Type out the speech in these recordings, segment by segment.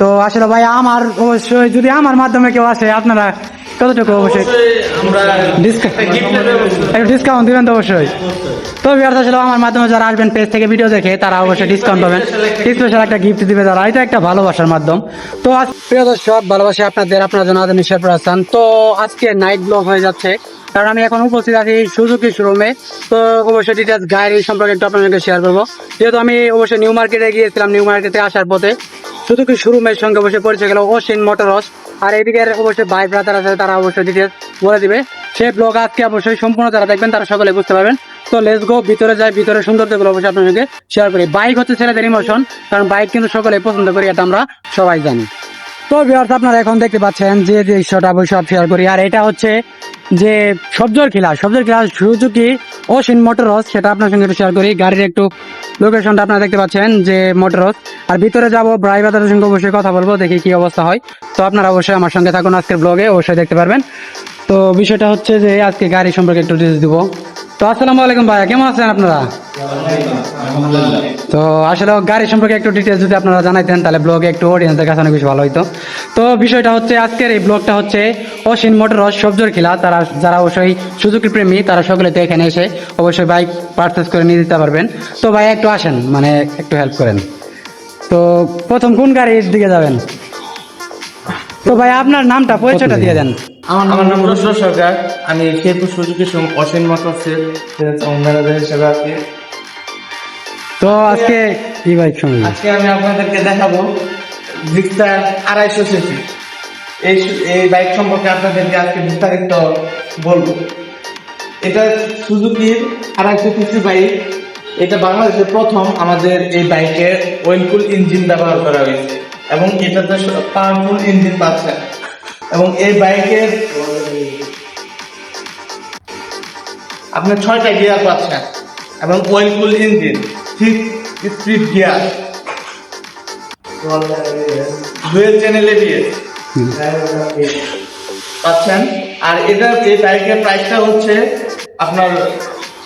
তো আসলে ভাই আমার অবশ্যই যদি আমার মাধ্যমে কেউ আসে আপনারা কতটুকু অবশ্যই ডিসকাউন্ট একটা ডিসকাউন্ট দিবেন তো অবশ্যই। তো বিহার আসলে আমার মাধ্যমে যারা আসবেন পেজ থেকে ভিডিও দেখে তারা অবশ্যই ডিসকাউন্ট পাবেন। স্পেশাল একটা গিফট দিবে তারা এটা একটা ভালোবাসার মাধ্যম। তো আজ প্রিয় দর্শক ভালোবাসি আপনাদের আপনার জন্য আদর নিশ্চয় প্রস্থান তো আজকে নাইট ব্লগ হয়ে যাচ্ছে। কারণ আমি এখন উপস্থিত আছি সুজুকি শোরুমে তো অবশ্যই ডিটেলস গাড়ি সম্পর্কে একটু আপনাদেরকে শেয়ার করব। যেহেতু আমি অবশ্যই নিউ মার্কেটে গিয়েছিলাম নিউ মার্কেটে আসার পথে। সুজুকি শোরুমের সঙ্গে অবশ্যই পরিচয় গেল ওশিন মোটরস। আর এদিকে অবশ্যই ভাই ব্রাদার আছে, তারা অবশ্যই ডিটেলস বলে দিবে। সেই ব্লগ আজকে অবশ্যই সম্পূর্ণ যারা দেখবেন, তারা সকলে বুঝতে পারবেন। তো লেটস গো ভিতরে যাই, ভিতরে সৌন্দর্যগুলো অবশ্যই আপনার সঙ্গে শেয়ার করি। বাইক হচ্ছে ছেলেদের ইমোশন কারণ বাইক কিন্তু সকলে পছন্দ করি, এটা আমরা সবাই জানি। তো ভিউয়ার্স আপনারা এখন দেখতে পাচ্ছেন যে দৃশ্যটা অবশ্যই শেয়ার করি। আর এটা হচ্ছে যে সবজর খেলা সবজর খেলা সুজুকি ওশিন মোটরস, সেটা আপনার সঙ্গে শেয়ার করি। গাড়ির একটু লোকেশনটা আপনারা দেখতে পাচ্ছেন যে মোটরস আর ভিতরে যাব ড্রাইভারদের সঙ্গে অবশ্যই কথা বলব, দেখি কি অবস্থা হয়। তো আপনারা অবশ্যই আমার সঙ্গে থাকুন আজকের ব্লগে অবশ্যই দেখতে পারবেন। তো বিষয়টা হচ্ছে যে আজকে গাড়ি সম্পর্কে একটু ডিটেলস দিব। তো আসসালামু আলাইকুম ভাইয়া কেমন আছেন আপনারা? তো আসলে গাড়ি সম্পর্কে একটু ডিটেলস যদি আপনারা জানাইতেন তাহলে ব্লগে একটু অডিয়েন্সের কাছে অনেক বেশি ভালো হইতো। তো বিষয়টা হচ্ছে আজকের এই ব্লগটা হচ্ছে অসীন মোটর সবজোর খেলা। তারা যারা অবশ্যই সুযোগী প্রেমী তারা সকলে তো এখানে এসে অবশ্যই বাইক পারচেস করে নিয়ে দিতে পারবেন। তো ভাই একটু আসেন মানে একটু হেল্প করেন। তো প্রথম কোন গাড়ির দিকে যাবেন? তো ভাই আপনার নামটা পরিচয়টা দিয়ে দেন। আমার আমার নাম রুদ্র সরকার। আমি শেরপুর সুজুকি সম অসীম মোটরসের ম্যানেজার হিসেবে আছি। তো আজকে কি বাইক সঙ্গে আজকে আমি আপনাদেরকে দেখাবো আড়াইশো সিসি এই এই বাইক সম্পর্কে আপনাদেরকে আজকে বিস্তারিত বলব। এটা সুজুকির আড়াইশো সিসি বাইক এটা বাংলাদেশের প্রথম আমাদের এই বাইকে ওয়েলকুল ইঞ্জিন ব্যবহার করা হয়েছে। এবং এটাতে পাওয়ারফুল ইঞ্জিন পাচ্ছেন এবং এই বাইকের আপনি ছয়টা গিয়ার পাচ্ছেন এবং oil cool engine six speed gear dual channel ABS পাচ্ছেন। আর এটা এই বাইকের প্রাইসটা হচ্ছে আপনার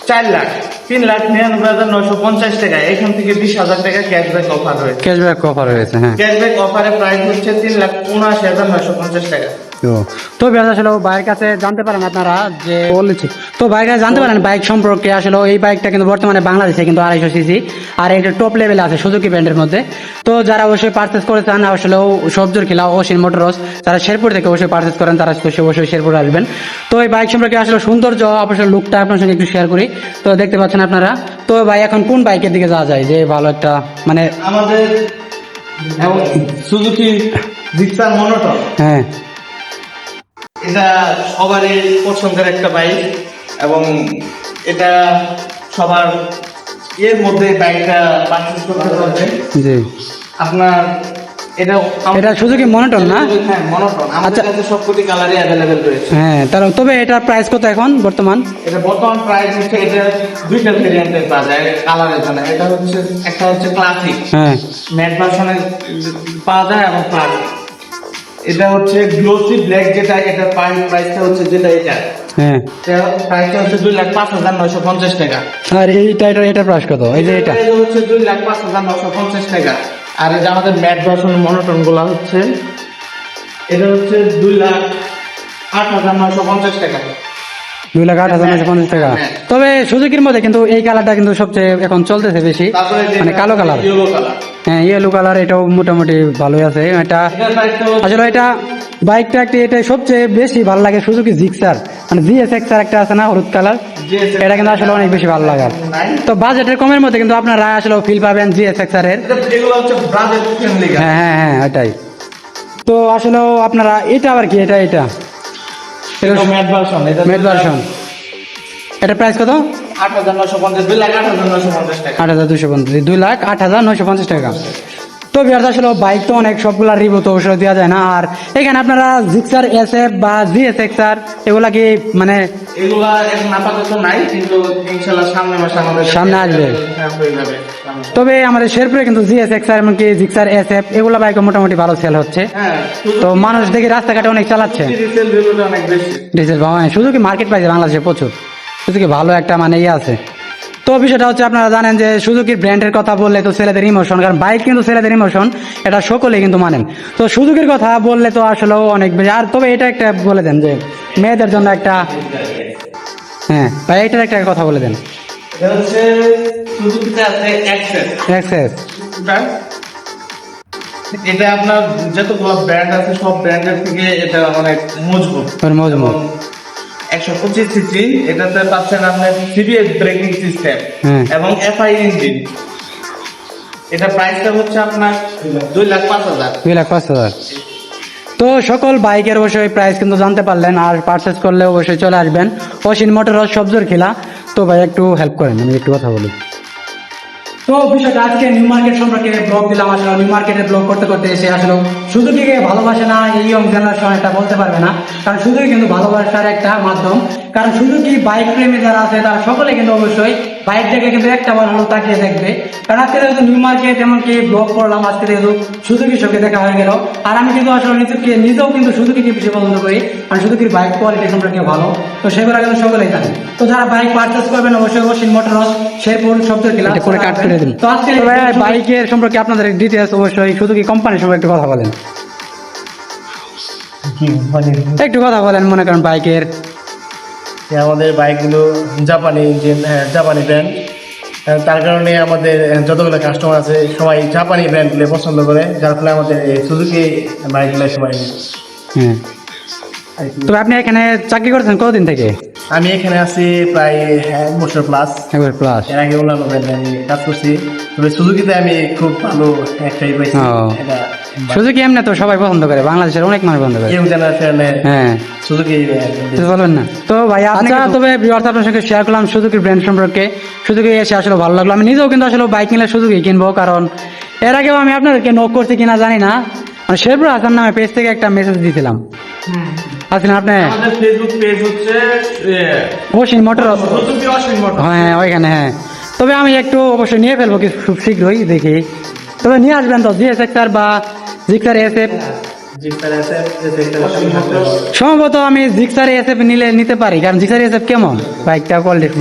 চার লাখ। তিন লাখ নিরানব্বই হাজার নশো পঞ্চাশ টাকা। এখান থেকে বিশ হাজার টাকা ক্যাশব্যাক অফার রয়েছে। ক্যাশব্যাক অফার হয়েছে হ্যাঁ। ক্যাশব্যাক অফারের প্রাইস হচ্ছে তিন লাখ উনআশি হাজার নশো পঞ্চাশ টাকা। তো আসলে বাইক কাছে জানতে পারেন আপনারা যে বলেছি। তো বাইক কাছে জানতে পারেন বাইক সম্পর্কে আসলে এই বাইকটা কিন্তু বর্তমানে বাংলাদেশে কিন্তু আড়াইশো সিসি আর এটা টপ লেভেলে আছে সুজুকি ব্র্যান্ডের মধ্যে। তো যারা অবশ্যই পার্চেস করে চান আসলে সবজোর খেলা ওশিন মোটরস যারা শেরপুর থেকে অবশ্যই পার্চেস করেন তারা অবশ্যই শেরপুর আসবেন। তো এই বাইক সম্পর্কে আসলে সৌন্দর্য অবশ্যই লুকটা আপনার সঙ্গে একটু শেয়ার করি। তো দেখতে পাচ্ছেন আপনারা। তো ভাই এখন কোন বাইকের দিকে যাওয়া যায়? যে ভালো একটা মানে আমাদের সুজুকি জিক্সার মনোটন হ্যাঁ। এটা সবারই পছন্দের একটা বাইক এবং এটা সবার এর মধ্যে বাইকটা পারচেস করতে পারবে জি। আপনার এটা এটা সুজুকি মনোটন না? হ্যাঁ মনোটন আমাদের আচ্ছা। কাছে সবকটি কালারই অ্যাভেলেবেল রয়েছে। হ্যাঁ তার তবে এটার প্রাইস কত এখন বর্তমান? এটা বর্তমান প্রাইস হচ্ছে এটা দুইটা ভেরিয়েন্টের পাওয়া যায় কালারের জন্য। এটা হচ্ছে একটা হচ্ছে ক্লাসিক হ্যাঁ। ম্যাট ভার্সনে পাওয়া যায় এবং ক্লাসিক এটা হচ্ছে গ্লোসি ব্ল্যাক যেটা এটার প্রাইসটা হচ্ছে যেটা এটা। হ্যাঁ। প্রাইসটা হচ্ছে দুই লাখ পাঁচ হাজার নয়শো পঞ্চাশ টাকা। আর এইটা এটা এটার প্রাইস কত? এই যে এটা। এটা হচ্ছে দুই লাখ পাঁচ হাজার নশো পঞ্চাশ টাকা। আর যে আমাদের ম্যাট ভার্সন মনোটনগুলা হচ্ছে এটা হচ্ছে দুই লাখ আট হাজার নয়শো পঞ্চাশ টাকা। দুই লাখ আট হাজার নয়শো পঞ্চাশ টাকা। তবে সুজুকির মধ্যে কিন্তু এই কালারটা কিন্তু সবচেয়ে এখন চলতেছে বেশি মানে কালো কালার। হ্যাঁ ইয়েলো কালার এটাও মোটামুটি ভালোই আছে। এটা আসলে এটা বাইকটা একটা এটা সবচেয়ে বেশি ভালো লাগে সুজুকি জিক্সার। মানে জিএস এক্সার একটা আছে না হলুদ কালার। এটা কিন্তু আসলে অনেক বেশি ভালো লাগে। তো বাজেটের কমের মধ্যে কিন্তু আপনারা আসলে ফিল পাবেন জিএস এক্সার এর এটা- হ্যাঁ হ্যাঁ হ্যাঁ এটাই তো আসলে আপনারা এটা আবার কি? এটা এটা। এটা ভার্সন এটা মেড ভার্সন এটার প্রাইস কত? আট হাজার নশো পঞ্চাশ দুই লাখ আট হাজার নশো পঞ্চাশ টাকা। দুই লাখ আট হাজার নয়শো পঞ্চাশ টাকা। তো বিহার আসলে বাইক তো অনেক সবগুলা রিভিউ তো অবশ্যই দেওয়া যায় না। আর এখানে আপনারা জিক্সার এস এফ বা জিএস এক্সার এগুলা কি মানে এগুলা এখন আপাতত নাই কিন্তু সামনে মাসে আমাদের সামনে আসবে। হ্যাঁ, তবে আমাদের শেরপুরে কিন্তু জিএস এক্সার এমনকি জিক্সার এস এফ এগুলা বাইক মোটামুটি ভালো সেল হচ্ছে। হ্যাঁ তো মানুষ দেখি রাস্তাঘাটে অনেক চালাচ্ছে। ডিজেল শুধু কি মার্কেট পাইছে বাংলাদেশে প্রচুর? শুধু কি ভালো একটা মানে ইয়ে আছে? তো বিষয়টা হচ্ছে আপনারা জানেন যে সুজুকির ব্র্যান্ডের কথা বললে তো ছেলেদের ইমোশন কারণ বাইক কিন্তু ছেলেদের ইমোশন এটা সকলে কিন্তু মানেন। তো সুজুকির কথা বললে তো আসলেও অনেক বেশি আর তবে এটা একটা বলে দেন যে মেয়েদের জন্য একটা হ্যাঁ ভাই এটার একটা কথা বলে দেন। এটা আপনার যতগুলো ব্র্যান্ড আছে সব ব্র্যান্ডের থেকে এটা অনেক মজবুত। মজবুত। একশো পঁচিশ সিসি এটাতে পাচ্ছেন আপনার সিবিএস ব্রেকিং সিস্টেম। এবং এফআই ইঞ্জিন এটা প্রাইসটা হচ্ছে আপনার দুই লাখ পাঁচ হাজার। দুই লাখ পাঁচ হাজার। তো সকল বাইকের অবশ্যই প্রাইস কিন্তু জানতে পারলেন আর পারচেস করলে অবশ্যই চলে আসবেন। অসীন মোটর সবজোর খেলা। তো ভাই একটু হেল্প করেন আমি একটু কথা বলি। তো বিষয়টা আজকে নিউ মার্কেট সম্পর্কে ব্লগ দিলাম আসলে নিউ মার্কেটে ব্লগ করতে করতে এসে আসলে। কি ভালোবাসে না, এই ইয়ং জেনারেশন এটা বলতে পারবে না, কারণ শুধুই কিন্তু ভালোবাসার একটা মাধ্যম। কারণ সুজুকি বাইক প্রেমী যারা আছে তারা সকলে কিন্তু অবশ্যই বাইক থেকে কিন্তু একটা বার হলো তাকিয়ে দেখবে। কারণ আজকে যেহেতু নিউ মার্কেট এমনকি ব্লগ করলাম আজকে যেহেতু সুজুকির সঙ্গে দেখা হয়ে গেল। আর আমি কিন্তু আসলে নিজেকে নিজেও কিন্তু সুজুকিকে বেশি পছন্দ করি। কারণ সুজুকির বাইক কোয়ালিটি সম্পর্কে ভালো। তো সেগুলো কিন্তু সকলেই জানে। তো যারা বাইক পারচেস করবেন অবশ্যই অবশ্যই মোটর শেরপুর শব্দের কিলা করে কাট করে দিন। তো আজকে বাইকের সম্পর্কে আপনাদের ডিটেলস অবশ্যই সুজুকি কোম্পানির সম্পর্কে একটু কথা বলেন। একটু কথা বলেন মনে করেন বাইকের আমাদের বাইকগুলো জাপানি ইঞ্জিন হ্যাঁ, জাপানি ব্র্যান্ড তার কারণে আমাদের যতগুলো কাস্টমার আছে সবাই জাপানি ব্র্যান্ডগুলো পছন্দ করে যার ফলে আমাদের সুজুকি বাইকগুলো সবাই হ্যাঁ তবে আপনি এখানে চাকরি করছেন কতদিন থেকে? আমি এখানে আছি প্রায় এক বছর প্লাস একবার প্লাস এর আগে অন্যান্য ব্র্যান্ডে আমি কাজ করছি। তবে সুজুকিতে আমি খুব ভালো একটাই পাইছি। এটা সুজুকি এমনি তো সবাই পছন্দ করে বাংলাদেশের অনেক মানুষ পছন্দ করে। হ্যাঁ। সুজুকি বলবেন না। তো ভাই আচ্ছা তবে ভিউয়ার্স আপনার সঙ্গে শেয়ার করলাম সুজুকির ব্র্যান্ড সম্পর্কে। সুজুকি এসে আসলে ভালো লাগল। আমি নিজেও কিন্তু আসলে বাইক নিলে সুজুকি কিনবো কারণ এর আগেও আমি আপনাদেরকে নোক করছি কিনা জানি না। মানে শেরপুর হাসান নামে পেজ থেকে একটা মেসেজ দিয়েছিলাম আসলেন আপনি? আমাদের ফেসবুক পেজ হচ্ছে অসীন মোটর হ্যাঁ ওইখানে হ্যাঁ। তবে আমি একটু অবশ্যই নিয়ে ফেলব কিছু খুব শীঘ্রই দেখি। তবে নিয়ে আসবেন তো জিএসএক্সার বা জিক্সার এসএফ সম্ভবত আমি জিক্সার এসএফ নিলে নিতে পারি কারণ জিক্সার এসএফ কেমন? বাইকটা কোয়ালিটি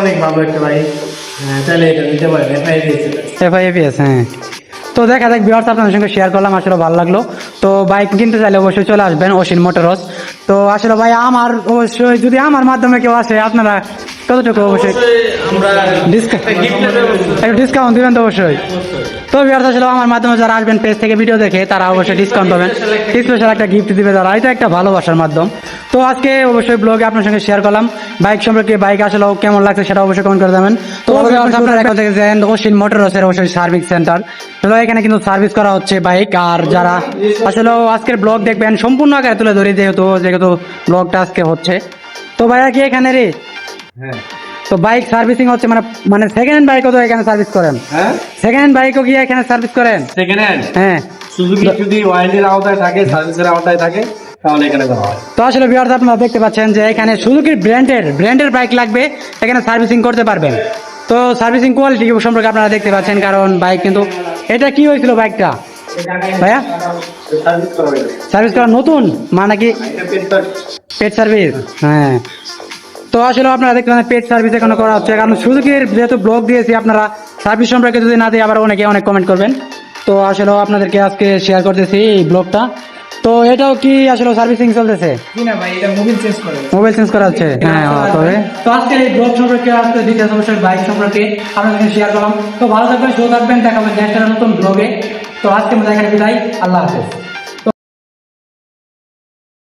অনেক ভালো একটা বাইক চাইলে এটা নিতে পারেন এফআই হ্যাঁ। তো দেখা যাক ভিউয়ার্স আপনাদের সঙ্গে শেয়ার করলাম আসলে ভালো লাগল। তো বাইক কিনতে চাইলে অবশ্যই চলে আসবেন অসীন মোটরস তো আসলে ভাই আমার অবশ্যই যদি আমার মাধ্যমে কেউ আসে আপনারা কতটুকু অবশ্যই ডিসকাউন্ট দিবেন তো অবশ্যই। তো ভিউয়ার্স আসলে আমার মাধ্যমে যারা আসবেন পেজ থেকে ভিডিও দেখে তারা অবশ্যই ডিসকাউন্ট পাবেন। স্পেশাল একটা গিফট দিবে তারা এটা একটা ভালোবাসার মাধ্যম। তো আজকে অবশ্যই ব্লগে আপনার সঙ্গে শেয়ার করলাম। বাইক সম্পর্কে বাইক আসলে কেমন লাগছে সেটা অবশ্যই কমেন্ট করে দেবেন। তো আপনারা এখান থেকে যেন অশ্বিন মোটরসের অবশ্যই সার্ভিস সেন্টার তো এখানে কিন্তু সার্ভিস করা হচ্ছে বাইক আর যারা আসলে আজকের ব্লগ দেখবেন সম্পূর্ণ আকারে তুলে ধরি যেহেতু যেহেতু ব্লগটা আজকে হচ্ছে। তো ভাইয়া কি এখানে রে? হ্যাঁ। তো বাইক সার্ভিসিং হচ্ছে মানে মানে সেকেন্ড হ্যান্ড বাইকও তো এখানে সার্ভিস করেন। হ্যাঁ? সেকেন্ড হ্যান্ড বাইকও গিয়ে এখানে সার্ভিস করেন? সেকেন্ড হ্যান্ড হ্যাঁ। সুজুকি যদি ওয়ারেন্টির আওতায় থাকে সার্ভিসের আওতায় থাকে তাহলে এখানে হয়। তো আসলে ভিউয়ার্স আপনারা দেখতে পাচ্ছেন যে এখানে সুজুকির ব্র্যান্ডের ব্র্যান্ডের বাইক লাগবে এখানে সার্ভিসিং করতে পারবেন। তো সার্ভিসিং কোয়ালিটি সম্পর্কে আপনারা দেখতে পাচ্ছেন কারণ বাইক কিন্তু এটা কি হয়েছিল বাইকটা ভাইয়া? সার্ভিস করা সার্ভিস করা নতুন? মানে কি? পেট সার্ভিস হ্যাঁ। তো আসলে আপনারা দেখতে পাচ্ছেন পেট সার্ভিস এখানে করা হচ্ছে। কারণ সুজুকির যেহেতু ব্লগ দিয়েছি আপনারা সার্ভিস সম্পর্কে যদি না দিয়ে আবার অনেকে অনেক কমেন্ট করবেন। তো আসলে আপনাদেরকে আজকে শেয়ার করতেছি এই ব্লগটা তো এটাও কি আসলে সার্ভিসিং চলতেছে? না ভাই এটা মোবিল চেঞ্জ করে। মোবাইল চেঞ্জ করা হচ্ছে? হ্যাঁ হ্যাঁ, তবে? তো আজকে এই ব্লগ সম্পর্কে আজকে ডিটেলস অবশ্যই বাইক সম্পর্কে আপনাদের শেয়ার করলাম। তো ভালো থাকবেন সুস্থ থাকবেন দেখাবেন নেক্সট নতুন ব্লগে তো আজকে মধ্যে এখানে বিদায়। আল্লাহ হাফেজ।